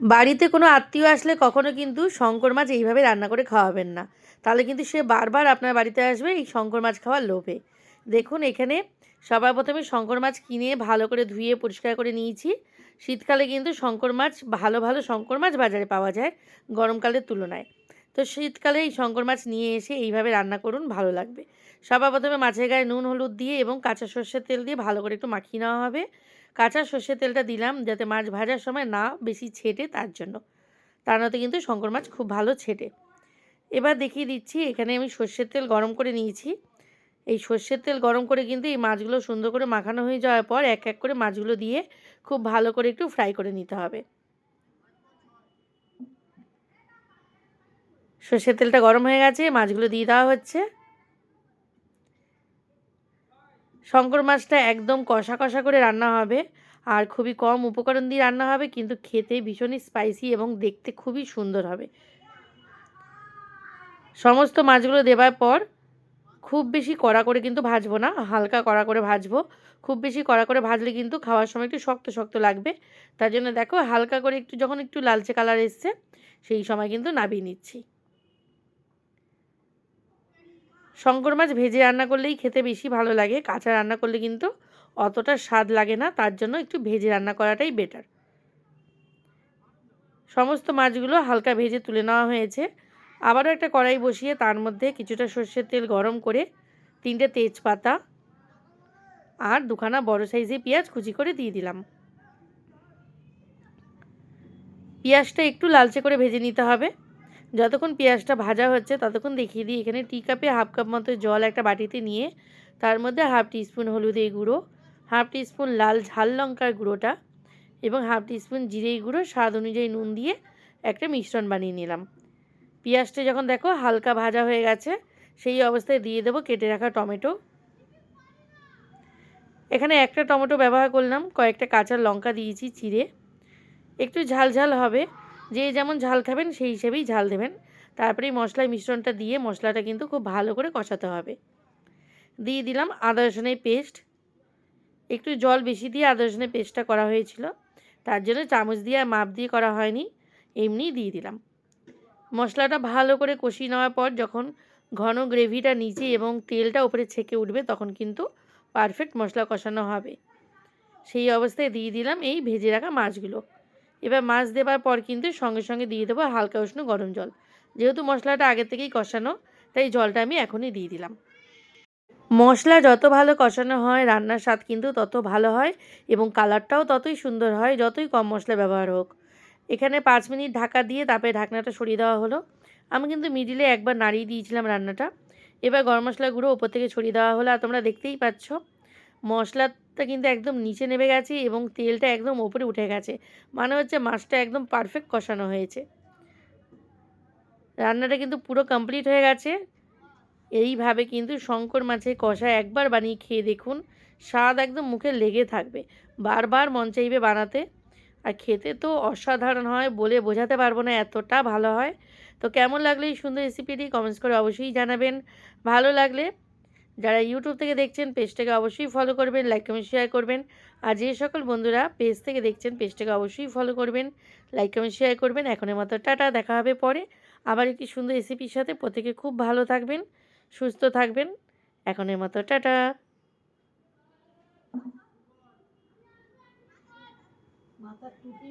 বাড়িতে কোনো আত্মীয় আসলে কখনো কিন্তু শঙ্কর মাছ এইভাবে রান্না করে খাওয়াবেন না। তাহলে কিন্তু সে বারবার আপনার বাড়িতে আসবে এই শঙ্কর মাছ খাওয়ার লোভে। দেখুন, এখানে সবার প্রথমে শঙ্কর মাছ কিনে ভালো করে ধুয়ে পরিষ্কার করে নিয়েছি। শীতকালে কিন্তু শঙ্কর মাছ, ভালো ভালো শঙ্কর মাছ বাজারে পাওয়া যায় গরমকালের তুলনায়। তো শীতকালে এই শঙ্কর মাছ নিয়ে এসে এইভাবে রান্না করুন, ভালো লাগবে। সবার প্রথমে মাছের গায়ে নুন, হলুদ দিয়ে এবং কাঁচা সর্ষের তেল দিয়ে ভালো করে একটু মাখিয়ে নেওয়া হবে। কাঁচা সর্ষের তেলটা দিলাম যাতে মাছ ভাজার সময় না বেশি ছেটে তার জন্য। তার মধ্যে কিন্তু শঙ্কর মাছ খুব ভালো ছেটে। এবার দেখিয়ে দিচ্ছি, এখানে আমি সর্ষের তেল গরম করে নিয়েছি। এই সর্ষের তেল গরম করে কিন্তু এই মাছগুলো সুন্দর করে মাখানো হয়ে যাওয়ার পর এক এক করে মাছগুলো দিয়ে খুব ভালো করে একটু ফ্রাই করে নিতে হবে। সর্ষের তেলটা গরম হয়ে গেছে, মাছগুলো দিয়ে দেওয়া হচ্ছে। শঙ্কর মাছটা একদম কষা কষা করে রান্না হবে। আর খুবই কম উপকরণ দিয়ে রান্না হবে, কিন্তু খেতে ভীষণই স্পাইসি এবং দেখতে খুবই সুন্দর হবে। সমস্ত মাছগুলো দেওয়ার পর খুব বেশি কড়া করে কিন্তু ভাজবো না, হালকা কড়া করে ভাজবো। খুব বেশি কড়া করে ভাজলে কিন্তু খাওয়ার সময় একটু শক্ত শক্ত লাগবে। তার জন্য দেখো হালকা করে একটু, যখন একটু লালচে কালার এসছে, সেই সময় কিন্তু নাবিয়ে নিচ্ছি। শঙ্কর মাছ ভেজে রান্না করলেই খেতে বেশি ভালো লাগে, কাঁচা রান্না করলে কিন্তু অতটা স্বাদ লাগে না, তার জন্য একটু ভেজে রান্না করাটাই বেটার সমস্ত মাছগুলো হালকা ভেজে তুলে নেওয়া হয়েছে। আবারও একটা কড়াই বসিয়ে তার মধ্যে কিছুটা সর্ষের তেল গরম করে তিনটে তেজপাতা আর দুখানা বড় সাইজে পেঁয়াজ কুচি করে দিয়ে দিলাম। পেঁয়াজটা একটু লালচে করে ভেজে নিতে হবে। যতক্ষণ পেঁয়াজটা ভাজা হচ্ছে ততক্ষণ দেখিয়ে দিই। এখানে টি কাপে হাফ কাপ মতো জল একটা বাটিতে নিয়ে তার মধ্যে হাফ টিস্পুন হলুদের গুঁড়ো, হাফ টিস্পুন লাল ঝাল লঙ্কার গুঁড়োটা এবং হাফ টিস্পুন জিরে গুঁড়ো, স্বাদ অনুযায়ী নুন দিয়ে একটা মিশ্রণ বানিয়ে নিলাম। পেঁয়াজটা যখন দেখো হালকা ভাজা হয়ে গেছে, সেই অবস্থায় দিয়ে দেবো কেটে রাখা টমেটো। এখানে একটা টমেটো ব্যবহার করলাম, কয়েকটা কাঁচা লঙ্কা দিয়েছি চিড়ে। একটু ঝাল ঝাল হবে যে যেমন ঝাল খাবেন, সেই হিসেবেই ঝাল দেবেন। তারপরে মশলার মিশ্রণটা দিয়ে মশলাটা কিন্তু খুব ভালো করে কষাতে হবে। দিয়ে দিলাম আদা, রসুনের পেস্ট। একটু জল বেশি দিয়ে আদা, রসুনের পেস্টটা করা হয়েছিল। তার জন্য চামচ দিয়ে আর মাপ দিয়ে করা হয়নি, এমনিই দিয়ে দিলাম। মশলাটা ভালো করে কষিয়ে নেওয়ার পর যখন ঘন গ্রেভিটা নিচে এবং তেলটা উপরে ছেঁকে উঠবে, তখন কিন্তু পারফেক্ট মশলা কষানো হবে। সেই অবস্থায় দিয়ে দিলাম এই ভেজে রাখা মাছগুলো। এবার মাছ দেওয়ার পর কিন্তু সঙ্গে সঙ্গে দিয়ে দেবো হালকা উষ্ণ গরম জল। যেহেতু মশলাটা আগে থেকেই কষানো, তাই জলটা আমি এখনই দিয়ে দিলাম। মশলা যত ভালো কষানো হয়, রান্নার স্বাদ কিন্তু তত ভালো হয় এবং কালারটাও ততই সুন্দর হয়, যতই কম মশলা ব্যবহার হোক। এখানে পাঁচ মিনিট ঢাকা দিয়ে তারপরে ঢাকনাটা সরিয়ে দেওয়া হলো। আমি কিন্তু মিডিলে একবার নাড়িয়ে দিয়েছিলাম রান্নাটা। এবার গরম মশলা গুঁড়ো ওপর থেকে ছড়িয়ে দেওয়া হলো, আর তোমরা দেখতেই পাচ্ছ মশলাটা কিন্তু একদম নিচে নেমে গেছে এবং তেলটা একদম ওপরে উঠে গেছে। মানে হচ্ছে মাছটা একদম পারফেক্ট কষানো হয়েছে। রান্নাটা কিন্তু পুরো কমপ্লিট হয়ে গেছে। এইভাবে কিন্তু শঙ্কর মাছের কষা একবার বানিয়ে খেয়ে দেখুন, স্বাদ একদম মুখে লেগে থাকবে। বারবার মন চাইবে বানাতে। আর খেতে তো অসাধারণ হয় বলে বোঝাতে পারব না এতটা ভালো হয়। তো কেমন লাগল এই সুন্দর রেসিপিটি কমেন্টস করে অবশ্যই জানাবেন। ভালো লাগলে যারা ইউটিউব থেকে দেখছেন, পেজটাকে অবশ্যই ফলো করবেন লাইক কমেন্ট শেয়ার করবেন। আর যে সকল বন্ধুরা পেজ থেকে দেখছেন, পেজটাকে অবশ্যই ফলো করবেন লাইক কমেন্ট শেয়ার করবেন। এখনের মতো টাটা, দেখা হবে পরে। আবার একটি সুন্দর রেসিপির সাথে প্রত্যেকে খুব ভালো থাকবেন, সুস্থ থাকবেন। এখনের মতো টাটা। মাথা টুপি